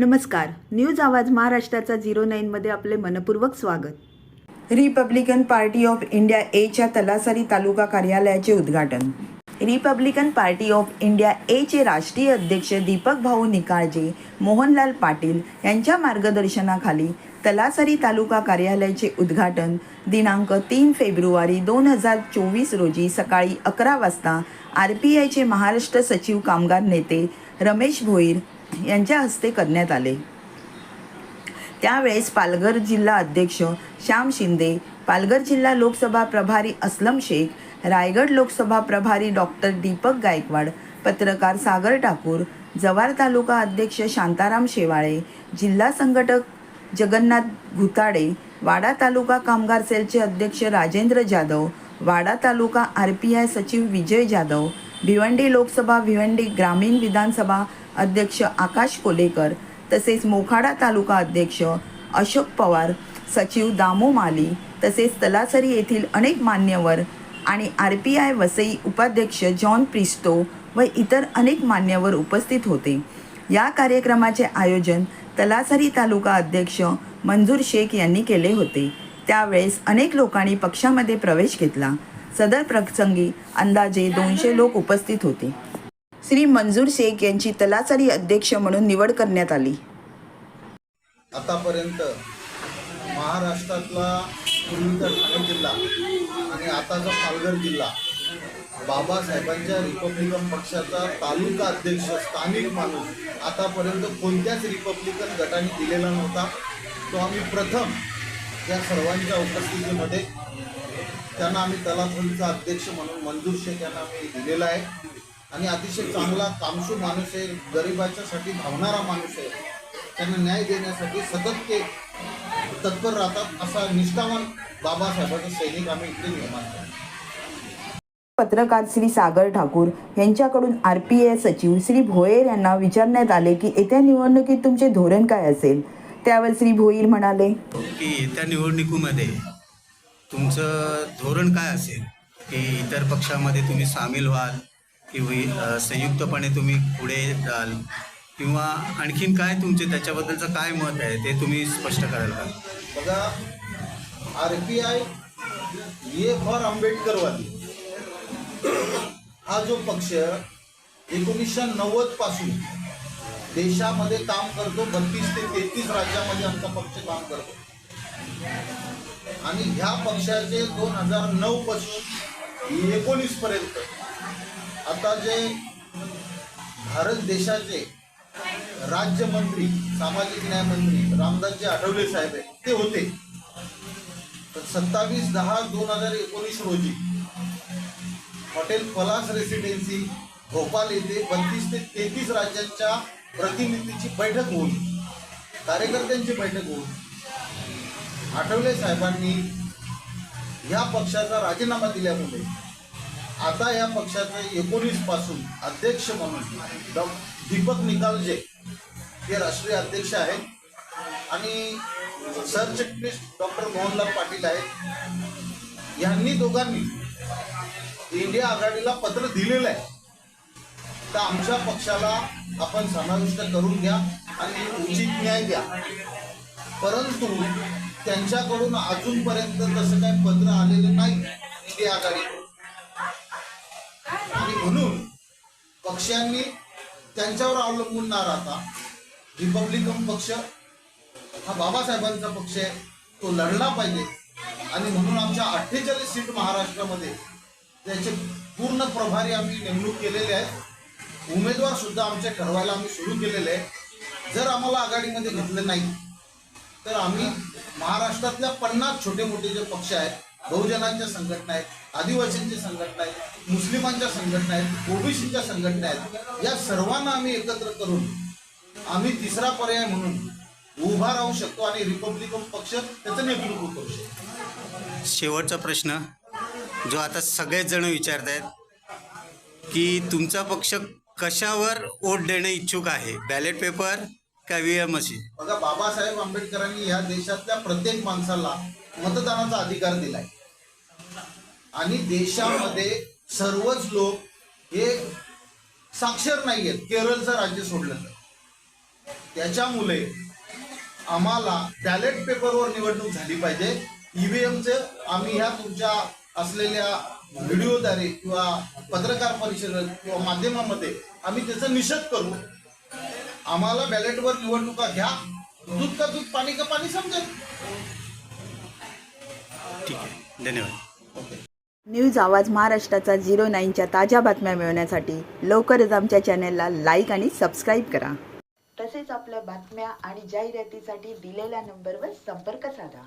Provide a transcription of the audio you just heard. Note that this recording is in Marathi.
नमस्कार. न्यूज आवाज महाराष्ट्राचा झिरो नाईनमध्ये आपले मनपूर्वक स्वागत. रिपब्लिकन पार्टी ऑफ इंडिया एच्या तलासरी तालुका कार्यालयाचे उद्घाटन. रिपब्लिकन पार्टी ऑफ इंडिया एचे राष्ट्रीय अध्यक्ष दीपक भाऊ निकाळजे मोहनलाल पाटील यांच्या मार्गदर्शनाखाली तलासरी तालुका कार्यालयाचे उद्घाटन दिनांक तीन फेब्रुवारी दोन हजार चोवीस रोजी सकाळी अकरा वाजता आर पी आयचे महाराष्ट्र सचिव कामगार नेते रमेश भोईर यांच्या हस्ते करण्यात आले. त्यावेळेस पालघर जिल्हा अध्यक्ष श्याम शिंदे पालघर जिल्हा लोकसभा प्रभारी अस्लम शेख रायगड लोकसभा प्रभारी डॉक्टर दीपक गायकवाड पत्रकार सागर ठाकूर जव्हार तालुका अध्यक्ष शांताराम शेवाळे जिल्हा संघटक जगन्नाथ घुताडे वाडा तालुका कामगार सेलचे अध्यक्ष Rajendra Jadhav Wada taluka R P I सचिव विजय जाधव भिवंडी लोकसभा भिवंडी ग्रामीण विधानसभा अध्यक्ष आकाश कोलेकर तसेच मोखाडा तालुका अध्यक्ष अशोक पवार सचिव दामो माली तसेच तलासरी येथील अनेक मान्यवर आणि आर पी आय वसई उपाध्यक्ष जॉन प्रिस्टो व इतर अनेक मान्यवर उपस्थित होते. या कार्यक्रमाचे आयोजन तलासरी तालुका अध्यक्ष मंजूर शेख यांनी केले होते. त्यावेळेस अनेक लोकांनी पक्षामध्ये प्रवेश घेतला. सदर प्रसंगी अंदाजे दोनशे लोक उपस्थित होते. श्री मंजूर शेख यांची तलासरी अध्यक्ष म्हणून निवड करण्यात आली. आतापर्यंत महाराष्ट्रातला पूर्वीचा ठाणे जिल्हा आणि आताचा पालघर जिल्हा बाबासाहेबांच्या रिपब्लिकन पक्षाचा तालुका अध्यक्ष स्थानिक माणूस आतापर्यंत कोणत्याच रिपब्लिकन गटाने दिलेला नव्हता. तो आम्ही प्रथम या सर्वांच्या उपस्थितीमध्ये त्यांना आम्ही तलासरीचा अध्यक्ष म्हणून मंजूर शेख यांना आम्ही दिलेला आहे. आणि अतिशय चांगला कामसू माणूस आहे गरिबाच्यासाठी धावणारा माणूस आहे. त्यांना न्याय देण्यासाठी सतत ते तत्पर राहतात असा निष्ठावान बाबासाहेबांचा सैनिक आम्ही इथे निर्माण केला पत्रकार श्री सागर ठाकूर यांच्याकडून आर पी आय सचिव श्री भोयर यांना विचारण्यात आले की येत्या निवडणुकीत तुमचे धोरण काय असेल? त्यावर श्री भोईर म्हणाले की येत्या निवडणुकीमध्ये तुमचं धोरण काय असेल? की इतर पक्षामध्ये तुम्ही सामील व्हाल किंवा संयुक्तपणे तुम्ही पुढे जाल किंवा आणखीन काय तुमचे त्याच्याबद्दलचं काय मत आहे ते तुम्ही स्पष्ट कराल का? बघा R P I A for आंबेडकरवादी. हा जो पक्ष एकोणीसशे नव्वदपासून देशामध्ये काम करतो बत्तीस ते तेहतीस राज्यामध्ये आमचा पक्ष काम करतो. आणि ह्या पक्षाचे दोन हजार नऊ पासून एकोणीस पर्यंत आता जे भारत देशाचे राज्यमंत्री सामाजिक न्याय मंत्री रामदासजी आठवले साहेब आहे ते होते. तर सत्तावीस दहा दोन हजार एकोणीस रोजी हॉटेल पलास रेसिडेन्सी भोपाल येथे बत्तीस ते तेहतीस राज्यांच्या प्रतिनिधीची बैठक होऊन कार्यकर्त्यांची बैठक होऊन आठवले साहेबांनी या पक्षाचा राजीनामा दिल्यामुळे. आता या पक्षाचे एकोणीसपासून अध्यक्ष म्हणून डॉ. दीपक निकालजे हे राष्ट्रीय अध्यक्ष आहेत. आणि सरचिटणीस डॉक्टर मोहनलाल पाटील आहेत. यांनी दोघांनी इंडिया आघाडीला पत्र दिलेलं आहे. तर आमच्या पक्षाला आपण समाविष्ट करून घ्या आणि उचित न्याय द्या. परंतु त्यांच्याकडून अजूनपर्यंत तसं काही पत्र आलेलं नाही निधी आघाडीकडून आणि म्हणून पक्षांनी त्यांच्यावर अवलंबून न राहता रिपब्लिकन पक्ष हा बाबासाहेबांचा पक्ष आहे तो लढला पाहिजे. आणि म्हणून आमच्या अठ्ठेचाळीस सीट महाराष्ट्रामध्ये त्याचे पूर्ण प्रभारी आम्ही नेमणूक केलेले आहेत. उमेदवार सुद्धा आमचे ठरवायला आम्ही सुरू केलेले आहे जर आम्हाला आघाडीमध्ये घेतलं नाही तर आम्ही महाराष्ट्रातल्या पन्नास छोटे मोठे जे पक्ष आहेत बहुजनांच्या संघटना आहेत आदिवासींच्या संघटना आहेत मुस्लिमांच्या संघटना आहेत ओबीसीच्या संघटना आहेत या सर्वांना आम्ही एकत्र करून आम्ही तिसरा पर्याय म्हणून उभा राहू शकतो आणि रिपब्लिकन पक्ष त्याचं नेतृत्व करू शकतो. शेवटचा प्रश्न जो आता सगळेच जण विचारत आहेत की तुमचा पक्ष कशावर वोट देणे इच्छुक आहे? बॅलेट पेपर का व्ही बघा बाबासाहेब आंबेडकरांनी या देशातल्या प्रत्येक माणसाला मतदानाचा अधिकार दिलाय. आणि देशामध्ये सर्वच लोक हे साक्षर नाही आहेत केरळचं राज्य सोडलं तर. त्याच्यामुळे आम्हाला बॅलेट पेपरवर निवडणूक झाली पाहिजे. ईव्हीएमचे आम्ही ह्या तुमच्या असलेल्या व्हिडिओद्वारे किंवा पत्रकार परिषद किंवा माध्यमामध्ये आम्ही त्याचा निषेध करू. आम्हाला बॅलेटवर निवडणुका घ्या. दूध का दूध पाणी का पाणी समजेल. ठीक आहे. धन्यवाद. न्यूज आवाज महाराष्ट्राचा झिरो नाईनच्या ताज्या बातम्या मिळवण्यासाठी लवकरच आमच्या चॅनलला लाईक आणि सबस्क्राईब करा. तसेच आपल्या बातम्या आणि जाहिरातीसाठी दिलेल्या नंबरवर संपर्क साधा.